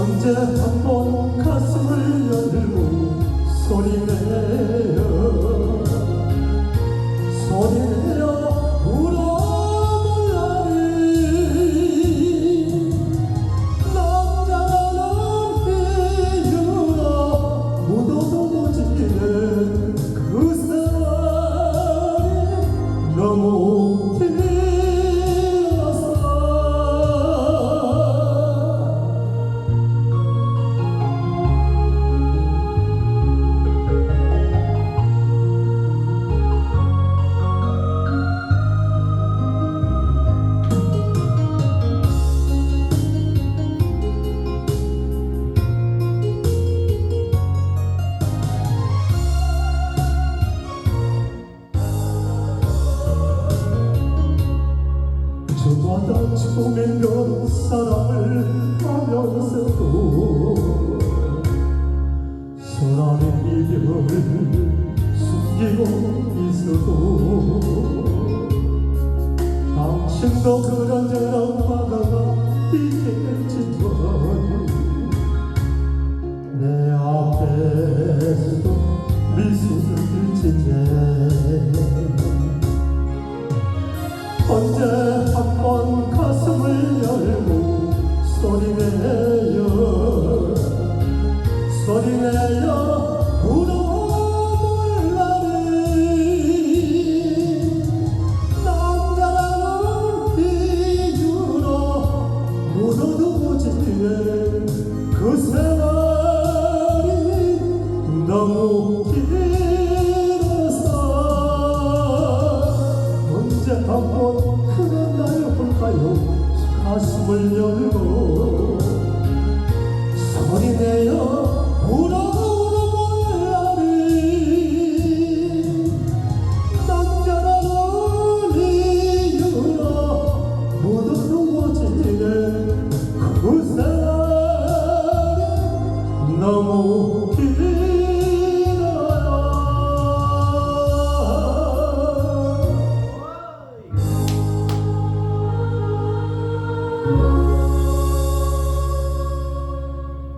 언제 한번 가슴을 열고 소리내어 다 처음엔 사랑을 하면서도 사랑의 숨기고 있어도 당신도 그런저런 과거가 있겠 소리내어 울어볼라니 남자라는 이유로 묻어두고 지는 그 세월이 너무 길어서 언제 한번 그런 날 볼까요 가슴을 열고 Oh.